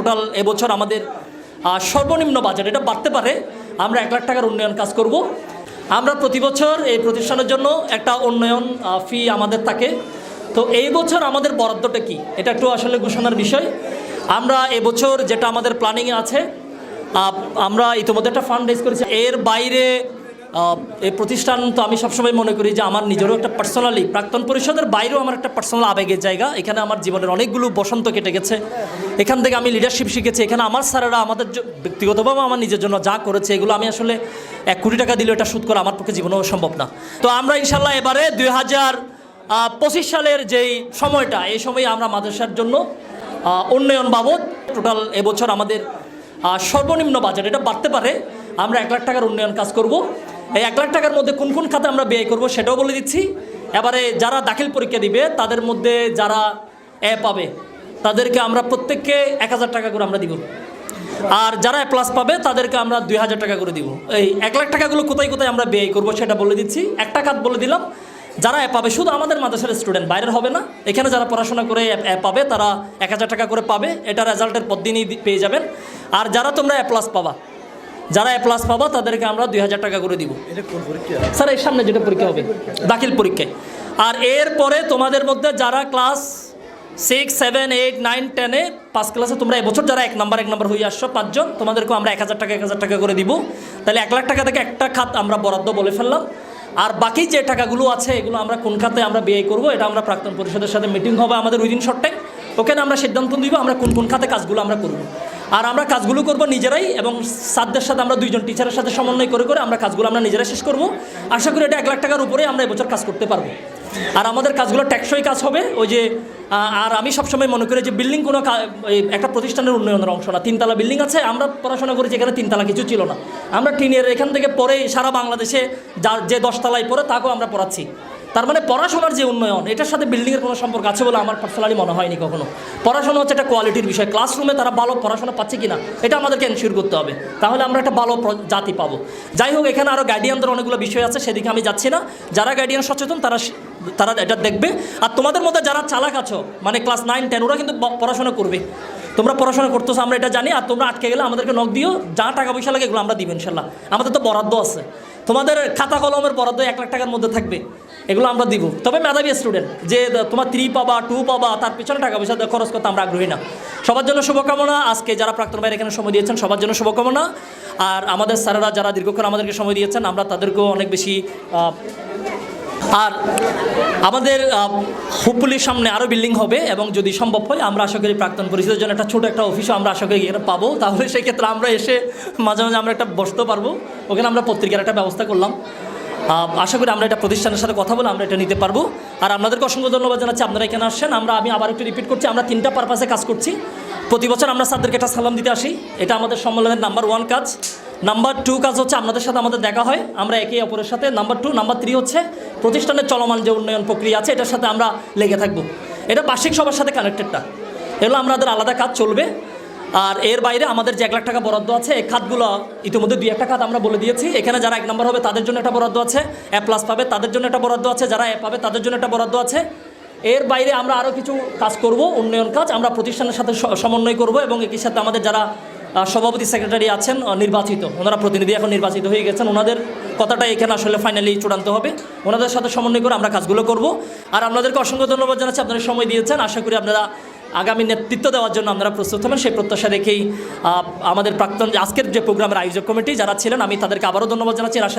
Total এবছর আমাদের সর্বনিম্ন বাজেট, এটা বাড়তে পারে। আমরা এক লাখ টাকার উন্নয়ন কাজ করব। আমরা প্রতি বছর এই প্রতিষ্ঠানের জন্য একটা উন্নয়ন ফি আমাদের থাকে। তো এই বছর আমাদের বরাদ্দটা কি? এটা একটু আসলে ঘোষণার বিষয়। আমরা এবছর যেটা আমাদের প্ল্যানিংয়ে আছে আমরা ইতিমধ্যে একটা ফান্ড রেজ করেছি। এর বাইরে এই প্রতিষ্ঠান তো আমি সবসময় মনে করি যে আমার নিজেরও একটা পার্সোনালি প্রাক্তন পরিষদের বাইরেও আমার একটা পার্সোনাল আবেগের জায়গা। এখানে আমার জীবনের অনেকগুলো বসন্ত কেটে গেছে। এখান থেকে আমি লিডারশিপ শিখেছি। এখানে আমার স্যারেরা আমাদের ব্যক্তিগতভাবে আমার নিজের জন্য যা করেছে, এগুলো আমি আসলে এক কোটি টাকা দিলেও এটা শোধ করা আমার পক্ষে জীবনেও সম্ভব না। তো আমরা ইনশাল্লাহ এবারে দুই হাজার পঁচিশ সালের যেই সময়টা, এই সময়ে আমরা মাদ্রাসার জন্য উন্নয়ন বাবদ টোটাল এবছর আমাদের সর্বনিম্ন বাজেট এটা বাড়তে পারে। আমরা এক লাখ টাকার উন্নয়ন কাজ করব। এই এক লাখ টাকার মধ্যে কোন কোন খাতে আমরা ব্যয় করব সেটাও বলে দিচ্ছি। এবারে যারা দাখিল পরীক্ষা দিবে, তাদের মধ্যে যারা এ পাবে, তাদেরকে আমরা প্রত্যেককে এক হাজার টাকা করে আমরা দিব। আর যারা প্লাস পাবে, তাদেরকে আমরা দুই হাজার টাকা করে দিব। এই এক লাখ টাকাগুলো কোথায় কোথায় আমরা ব্যয় করব সেটা বলে দিচ্ছি। একটা খাত বলে দিলাম, যারা এ পাবে, শুধু আমাদের মাদ্রাসার স্টুডেন্ট বাইরের হবে না। এখানে যারা পড়াশোনা করে এ- পাবে, তারা এক হাজার টাকা করে পাবে। এটা রেজাল্টের পরদিনই দি- পেয়ে যাবেন। আর যারা তোমরা এ প্লাস পাবা যারা এ প্লাস পাবা তাদেরকে আমরা দুই হাজার টাকা করে দিব। স্যার এর সামনে যেটা পরীক্ষা হবে দাখিল পরীক্ষায় আর এরপরে তোমাদের মধ্যে যারা class six seven eight nine টেনে পাঁচ ক্লাসে তোমরা এবছর যারা এক নাম্বার এক নাম্বার হয়ে আসছো পাঁচজন তোমাদেরকেও আমরা এক হাজার টাকা এক হাজার টাকা করে দিব। তাহলে এক লাখ টাকা থেকে একটা খাত আমরা বরাদ্দ বলে ফেললাম। আর বাকি যে টাকাগুলো আছে এগুলো আমরা কোন খাতে আমরা ব্যয় করব এটা আমরা প্রাক্তন পরিষদের সাথে মিটিং হবে আমাদের উইদিন শর্ট টাইম ওখানে আমরা সিদ্ধান্ত দিব আমরা কোন কোন খাতে কাজগুলো আমরা করব। আর আমরা কাজগুলো করব নিজেরাই এবং সাদদের সাথে আমরা দুইজন টিচারের সাথে সমন্বয় করে করে আমরা কাজগুলো আমরা নিজেরাই শেষ করব। আশা করি এটা এক লাখ টাকার উপরে আমরা এবছর কাজ করতে পারব। আর আমাদের কাজগুলো টেকসই কাজ হবে। ওই যে আর আমি সবসময় মনে করি যে বিল্ডিং কোনো একটা প্রতিষ্ঠানের উন্নয়নের অংশ না। তিনতলা বিল্ডিং আছে, আমরা পড়াশোনা করেছি এখানে তিনতলা কিছু ছিল না। আমরা টিনের এখান থেকে পরে সারা বাংলাদেশে যার যে দশতলায় পড়ে তাকেও আমরা পড়াচ্ছি। তার মানে পড়াশোনার যে উন্নয়ন, এটার সাথে বিল্ডিংয়ের কোনো সম্পর্ক আছে বলে আমার পার্সোনালি মনে হয়নি কখনো। পড়াশোনা হচ্ছে একটা কোয়ালিটির বিষয়। ক্লাসরুমে তারা ভালো পড়াশোনা পাচ্ছে কিনা, এটা আমাদেরকে এনশিওর করতে হবে। তাহলে আমরা একটা ভালো জাতি পাবো। যাই হোক, এখানে আরও গার্ডিয়ানদের অনেকগুলো বিষয় আছে, সেদিকে আমি যাচ্ছি না। যারা গার্ডিয়ান সচেতন, তারা তারা এটা দেখবে। আর তোমাদের মধ্যে যারা চালাক আছো মানে ক্লাস নাইন টেন ওরা কিন্তু পড়াশোনা করবে। তোমরা পড়াশোনা করতেছো, আমরা এটা জানি, আর তোমরা আটকে গেলে আমাদেরকে নখ দিও, যা টাকা পয়সা লাগে এগুলো আমরা দিব ইনশাল্লাহ। আমাদের তো বরাদ্দ আছে। তোমাদের খাতা কলমের বরাদ্দ এক লাখ টাকার মধ্যে থাকবে, এগুলো আমরা দিব। তবে মেধাবী স্টুডেন্ট যে তোমার থ্রি পাবা টু পাবা, তার পিছনে টাকা পয়সা খরচ করতে আমরা আগ্রহী না। সবার জন্য শুভকামনা, আজকে যারা প্রাক্তন বাইরে এখানে সময় দিয়েছেন, সবার জন্য শুভকামনা। আর আমাদের স্যারেরা যারা দীর্ঘক্ষণ আমাদেরকে সময় দিয়েছেন, আমরা তাদেরকেও অনেক বেশি আর আমাদের হুপপুলির সামনে আরও বিল্ডিং হবে এবং যদি সম্ভব হয়, আমরা আশা করি প্রাক্তন পরিষদের জন্য একটা ছোটো একটা অফিসও আমরা আশা করি এখানে পাবো। তাহলে সেই ক্ষেত্রে আমরা এসে মাঝে মাঝে আমরা একটা বসতে পারব। ওখানে আমরা পত্রিকার একটা ব্যবস্থা করলাম। আশা করি আমরা এটা প্রতিষ্ঠানের সাথে কথা বলে আমরা এটা নিতে পারব। আর আপনাদেরকে অসংখ্য ধন্যবাদ জানাচ্ছি, আপনারা এখানে আসছেন। আমরা, আমি আবার একটু রিপিট করছি, আমরা তিনটা পারপাসে কাজ করছি। প্রতি বছর আমরা স্যারদেরকে একটা সালাম দিতে আসি। এটা আমাদের সম্মেলনের নাম্বার ওয়ান কাজ। নাম্বার টু কাজ হচ্ছে আপনাদের সাথে আমাদের দেখা হয়। আমরা একে অপরের সাথে। নাম্বার টু, নাম্বার থ্রি হচ্ছে প্রতিষ্ঠানের চলমান যে উন্নয়ন প্রক্রিয়া আছে, এটার সাথে আমরা লেগে থাকব। এটা বার্ষিক সবার সাথে কানেক্টেডটা এগুলো আমাদের আলাদা কাজ চলবে। আর এর বাইরে আমাদের যে এক লাখ টাকা বরাদ্দ আছে, এই খাতগুলো ইতিমধ্যে দুই একটা খাত আমরা বলে দিয়েছি। এখানে যারা এক নম্বর হবে, তাদের জন্য একটা বরাদ্দ আছে। এ প্লাস পাবে, তাদের জন্য একটা বরাদ্দ আছে। যারা এ পাবে, তাদের জন্য একটা বরাদ্দ আছে। এর বাইরে আমরা আরও কিছু কাজ করব, উন্নয়ন কাজ। আমরা প্রতিষ্ঠানের সাথে সমন্বয় করব এবং একই সাথে আমাদের যারা সভাপতি সেক্রেটারি আছেন নির্বাচিত। ওনারা প্রতিনিধি এখন নির্বাচিত হয়ে গেছেন। ওনাদের কথাটা এখানে আসলে ফাইনালি চূড়ান্ত হবে। ওনাদের সাথে সমন্বয় করে আমরা কাজগুলো করব। আর আপনাদেরকে অসংখ্য ধন্যবাদ জানাচ্ছি, আপনারা সময় দিয়েছেন। আশা করি আপনারা আগামী নেতৃত্ব দেওয়ার জন্য আপনারা প্রস্তুত হবেন। সেই প্রত্যাশা রেখেই আমাদের প্রাক্তন আজকের যে প্রোগ্রামের আয়োজক কমিটি যারা ছিলেন, আমি তাদেরকে আবারও ধন্যবাদ জানাচ্ছি। আশা